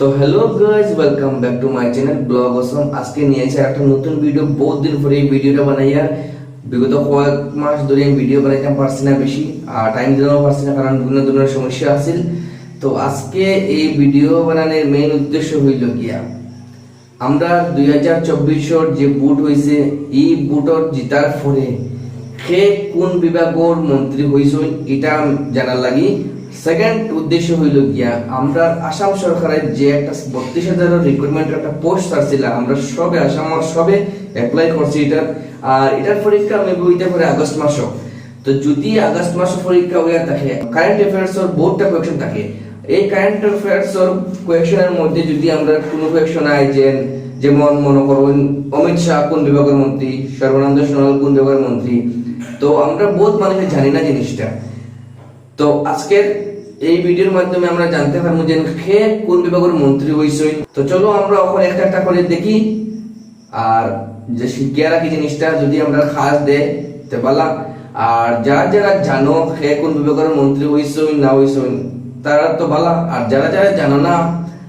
তো hello guys welcome back to my channel blog Assam আজকে নিয়েছে একটা নতুন ভিডিও বহুত দিন পরে এই ভিডিওটা বানাইয়া বিগত কয়েক মাস ধরে আমি ভিডিও বানাইতাম পারছি না বেশি, আর টাইম দিতেও পারছি না, কারণ বিভিন্ন ধরনের সমস্যা আছিল। তো আজকে এই ভিডিও বানানোর মেইন উদ্দেশ্য হইল গিয়া, আমরা দুই হাজার চব্বিশর যে বুট হয়েছে এই বুটর জিতার পরে সে কোন বিভাগের মন্ত্রী হয়েছেন এটা জানার লাগি সেকেন্ড উদ্দেশ্য হইল গিয়া, আমরা আসাম সরকারের যে একটা বত্রিশ একটা পোস্ট আমরা সবে সবে অ্যাপ্লাই করছি এটা আর এটার পরীক্ষা আগস্ট মাসও। তো যদি আগস্ট মাস পরীক্ষা হইয়া থাকে কারেন্ট কোয়েকশন থাকে। এই কারেন্ট কোয়েকশনের মধ্যে যদি আমরা কোনো কোয়েকশন আই যে, যেমন মনে করুন, অমিত শাহ কোন বিভাগের মন্ত্রী, সর্বানন্দ সোনোয়াল কোন বিভাগের মন্ত্রী, তো আমরা বহুত মানুষ জানি না জিনিসটা। তো আজকের এই ভিডিওর মাধ্যমে আমরা জানতে পারব যে কে কোন বিভাগের মন্ত্রী হইছই তো চলো আমরা ওখানে একটা একটা করে দেখি। আর যে শিখিয়া রাখি জিনিসটা, যদি আমরা খাস দে, তে বালা আর যারা যারা জানো কে কোন বিভাগের মন্ত্রী হইছই না হইছই তারা তো বালা আর যারা যারা জানো না,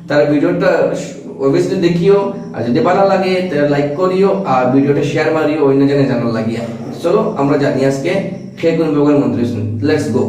তারা ভিডিওটা অবভিয়াসলি দেখিও। আর যদি ভালো লাগে তাহলে লাইক করিও। আর ভিডিওটা শেয়ার মারিও, অন্য জনে জানার লাগিয়া। চলো আমরা জানি আজকে কে কোন বিভাগের মন্ত্রী লেটস গো